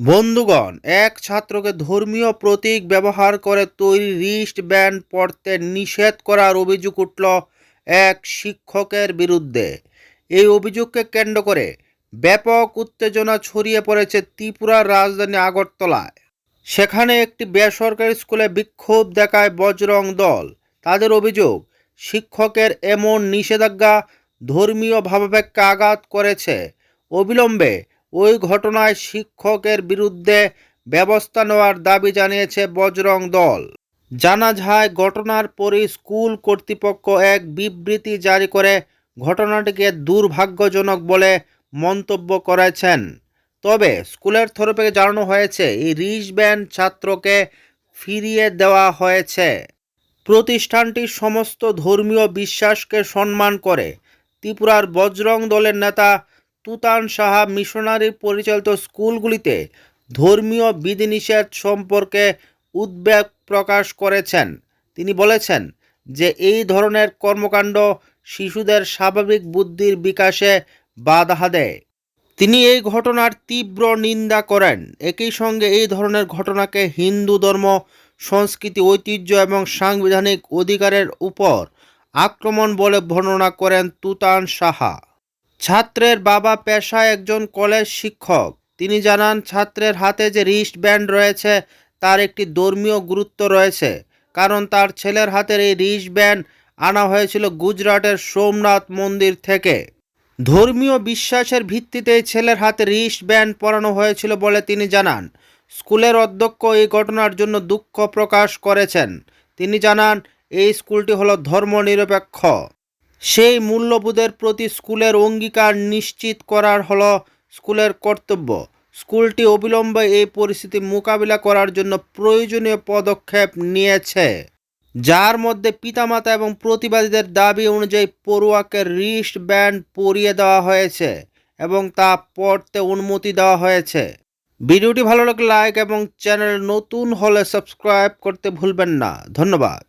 বন্ধুগণ, এক ছাত্রকে ধর্মীয় প্রতীক ব্যবহার করে তৈরি রিস্ট ব্যান্ড পড়তে নিষেধ করার অভিযোগ উঠল এক শিক্ষকের বিরুদ্ধে। এই অভিযোগকে কেন্দ্র করে ব্যাপক উত্তেজনা ছড়িয়ে পড়েছে ত্রিপুরার রাজধানী আগরতলায়। সেখানে একটি বেসরকারি স্কুলে বিক্ষোভ দেখায় বজরং দল। তাদের অভিযোগ, শিক্ষকের এমন নিষেধাজ্ঞা ধর্মীয় ভাবাবেগকে আঘাত করেছে। অবিলম্বে ওই ঘটনায় শিক্ষকের বিরুদ্ধে ব্যবস্থা নেওয়ার দাবি জানিয়েছে বজরং দল। জানা যায়, ঘটনার পরই স্কুল কর্তৃপক্ষ এক বিবৃতি জারি করে ঘটনাটিকে দুর্ভাগ্যজনক বলে মন্তব্য করেছেন। তবে স্কুলের তরফে জানানো হয়েছে, এই রিসব্যান্ড ছাত্রকে ফিরিয়ে দেওয়া হয়েছে। প্রতিষ্ঠানটি সমস্ত ধর্মীয় বিশ্বাসকে সম্মান করে। ত্রিপুরার বজরং দলের নেতা তুতান সাহা মিশনারি পরিচালিত স্কুলগুলিতে ধর্মীয় বিধিনিষেধ সম্পর্কে উদ্বেগ প্রকাশ করেছেন। তিনি বলেছেন যে এই ধরনের কর্মকাণ্ড শিশুদের স্বাভাবিক বুদ্ধির বিকাশে বাধা দেয়। তিনি এই ঘটনার তীব্র নিন্দা করেন। একই সঙ্গে এই ধরনের ঘটনাকে হিন্দু ধর্ম, সংস্কৃতি, ঐতিহ্য এবং সাংবিধানিক অধিকারের উপর আক্রমণ বলে বর্ণনা করেন তুতান সাহা। ছাত্রের বাবা পেশায় একজন কলেজ শিক্ষক। তিনি জানান, ছাত্রের হাতে যে রিস্ট ব্যান্ড রয়েছে, তার একটি ধর্মীয় গুরুত্ব রয়েছে। কারণ তার ছেলের হাতের এই রিস্ট ব্যান্ড আনা হয়েছিল গুজরাটের সোমনাথ মন্দির থেকে। ধর্মীয় বিশ্বাসের ভিত্তিতে ছেলের হাতে রিস্ট ব্যান্ড পরানো হয়েছিল বলে তিনি জানান। স্কুলের অধ্যক্ষ এই ঘটনার জন্য দুঃখ প্রকাশ করেছেন। তিনি জানান, এই স্কুলটি হলো ধর্মনিরপেক্ষ। সেই মূল্যবোধের প্রতি স্কুলের অঙ্গীকার নিশ্চিত করার হলো স্কুলের কর্তব্য। স্কুলটি অবিলম্বে এই পরিস্থিতি মোকাবিলা করার জন্য প্রয়োজনীয় পদক্ষেপ নিয়েছে। যার মধ্যে পিতামাতা এবং প্রতিবাদীদের দাবি অনুযায়ী পড়ুয়াকে রিস্ট ব্যান্ড পরিয়ে দেওয়া হয়েছে এবং তা পড়তে অনুমতি দেওয়া হয়েছে। ভিডিওটি ভালো লাগলে লাইক এবং চ্যানেল নতুন হলে সাবস্ক্রাইব করতে ভুলবেন না। ধন্যবাদ।